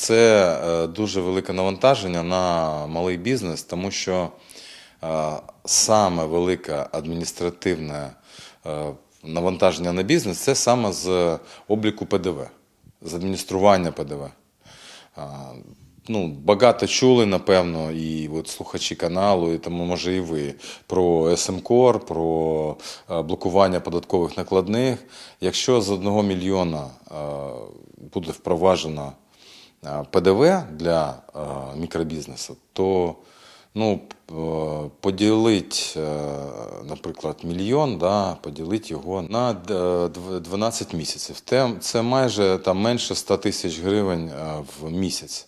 це е, дуже велике навантаження на малий бізнес, тому що е, саме велике адміністративне е, навантаження на бізнес це саме з обліку ПДВ, з адміністрування ПДВ. Ну, багато чули, напевно, і от слухачі каналу, і тому, може, і ви про СМКОР, про блокування податкових накладних. Якщо з одного мільйона буде впроваджено ПДВ для е, мікробізнесу, то ну, е, поділить, е, наприклад, мільйон, да, поділити його на е, 12 місяців. Це майже там менше 100 тисяч гривень е, в місяць.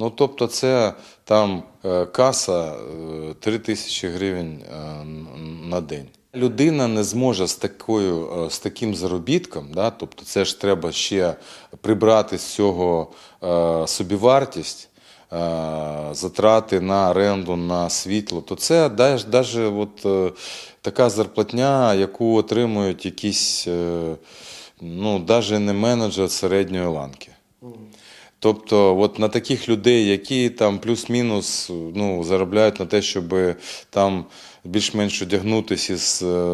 Ну, тобто, це там е, каса е, 3 тисячі гривень е, на день. Людина не зможе з такою е, з таким заробітком, да, тобто це ж треба ще прибрати з цього е, собівартість, е, затрати на оренду, на світло, то це навіть от, е, така зарплатня, яку отримують якісь, е, ну, навіть не менеджер середньої ланки. Тобто, от на таких людей, які там плюс-мінус ну, заробляють на те, щоб там більш-менш одягнутися і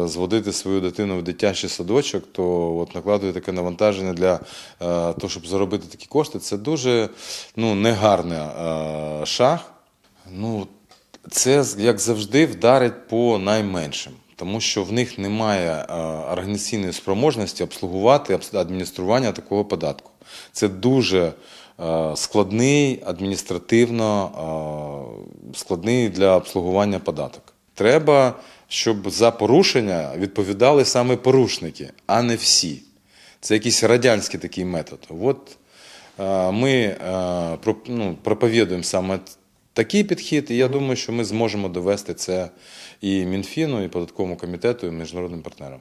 зводити свою дитину в дитячий садочок, то от накладує таке навантаження для е, того, щоб заробити такі кошти, це дуже ну, негарний е, шаг. Ну, це, як завжди, вдарить по найменшим, тому що в них немає е, організаційної спроможності обслугувати адміністрування такого податку. Це дуже е, складний, адміністративно е, складний для обслугування податок. Треба, щоб за порушення відповідали саме порушники, а не всі. Це якийсь радянський такий метод. От ми ну, проповідуємо саме такий підхід, і я думаю, що ми зможемо довести це і Мінфіну, і податковому комітету, і міжнародним партнерам.